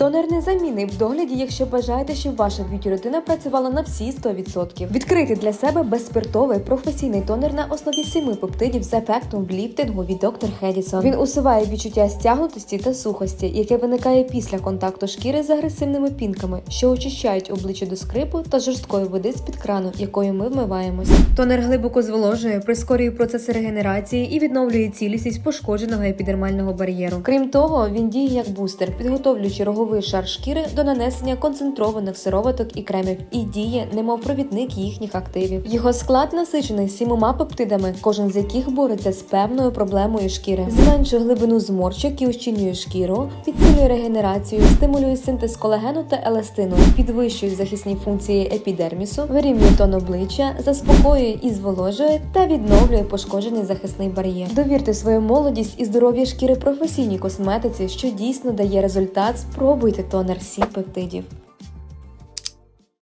Тонер незамінний в догляді, якщо бажаєте, щоб ваша б'юті-рутина працювала на всі 100%. Відкрити для себе безспиртовий професійний тонер на основі семи пептидів з ефектом ліфтингу від Dr. Hedison. Він усуває відчуття стягнутості та сухості, яке виникає після контакту шкіри з агресивними пінками, що очищають обличчя до скрипу та жорсткої води з-під крану, якою ми вмиваємось. Тонер глибоко зволожує, прискорює процеси регенерації і відновлює цілісність пошкодженого епідермального бар'єру. Крім того, він діє як бустер, підготовлюючи роговий шар шкіри до нанесення концентрованих сироваток і кремів, і діє, немов провідник їхніх активів. Його склад насичений сімома пептидами, кожен з яких бореться з певною проблемою шкіри, зменшує глибину зморщок і ущільнює шкіру, підсилює регенерацію, стимулює синтез колагену та еластину, підвищує захисні функції епідермісу, вирівнює тон обличчя, заспокоює і зволожує та відновлює пошкоджений захисний бар'єр. Довірте свою молодість і здоров'я шкіри професійній косметиці, що дійсно дає результат. Спробуйте тонер сім пептидів.